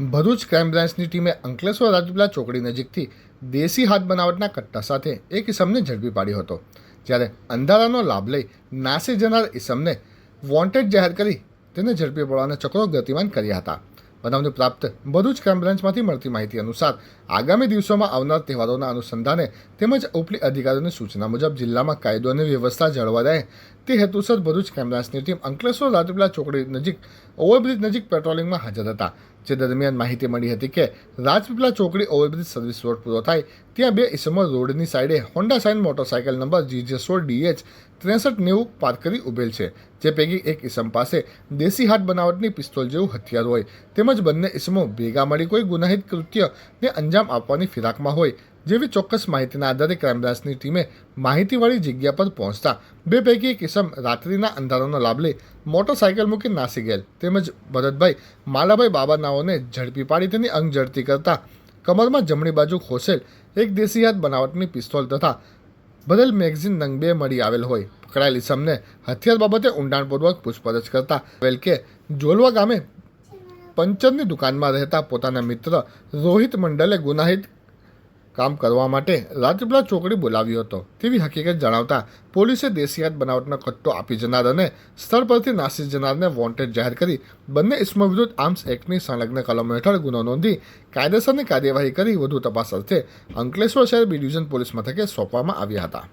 Bharuch crime ટીમે અંકલેશ્વર રાજપીપળા ચોકડી નજીકથી દેશી હાથ બનાવટના કટ્ટા સાથે એક ઇસમને ઝડપી પાડ્યો હતો. જ્યારે અંધારાનો લાભ લઈ નાસી જનાર ઇસમને વોન્ટેડ જાહેર કરી તેને ઝડપી પાડવાના ચક્રો ગતિમાન કર્યા હતા. બનાવની પ્રાપ્ત ભરૂચ ક્રાઇમ મળતી માહિતી અનુસાર, આગામી દિવસોમાં આવનાર તહેવારોના અનુસંધાને તેમજ ઉપલી અધિકારીઓની સૂચના મુજબ જિલ્લામાં કાયદો અને વ્યવસ્થા જળવાઈ રહે તે હેતુસર ભરૂચ ક્રાઇમ ટીમ અંકલેશ્વર રાજપીપળા ચોકડી નજીક, ઓવરબ્રિજ નજીક પેટ્રોલિંગમાં હાજર હતા. જે દરમિયાન માહિતી મળી હતી કે રાજપીપળા ચોકડી ઓવરબ્રિજ સર્વિસ રોડ પૂરો થાય, ત્યાં બે ઇસમો રોડની સાઈડે Honda Shine motorcycle number GJ સોળ ડીએચ ત્રેસઠ નેવું પાર્ક કરી ઉભેલ છે, જે પૈકી એક ઇસમ પાસે દેશી હાથ બનાવટની પિસ્તોલ જેવું હથિયાર હોય. તેમજ બંને ઇસમો ભેગા મળી કોઈ ગુનાહિત કૃત્યને અંજામ આપવાની ફિરાકમાં હોય જેવી ચોક્કસ માહિતીના આધારે ક્રાઇમબ્રાન્ચની ટીમે માહિતીવાળી જગ્યા પર પહોંચતા બે પૈકી એક ઇસમ રાત્રિના અંધારાનો લાભ લઈ મોટરસાયકલ મૂકી નાસી ગયેલ. તેમજ ભરતભાઈ માલાભાઈ બાબાનાઓને ઝડપી પાડી તેની અંગ ઝડતી કરતા કમરમાં જમણી બાજુ ખોસેલ એક દેશી હાથ બનાવટની પિસ્તોલ તથા બદલ મેગઝીન નંગ બે મળી આવેલ હોય. પકડાયેલ ઇસમને હથિયાર બાબતે ઊંડાણપૂર્વક પૂછપરછ કરતા વેલ કે જોલવા ગામે પંચરની દુકાનમાં રહેતા પોતાના મિત્ર રોહિત મંડલે ગુનાહિત કામ કરવા માટે રાજપીપળા ચોકડી બોલાવ્યો હતો. તેવી હકીકત જણાવતા પોલીસે દેશીયાત બનાવટનો કટ્ટો આપી જનાર અને સ્થળ પરથી નાસી જનારને વોન્ટેડ જાહેર કરી બંને ઇસમો વિરુદ્ધ આર્મ્સ એક્ટની સંલગ્ન કલમો હેઠળ ગુનો નોંધી કાયદેસરની કાર્યવાહી કરી વધુ તપાસ અર્થે અંકલેશ્વર શહેર બી ડિવિઝન પોલીસ મથકે સોંપવામાં આવ્યા હતા.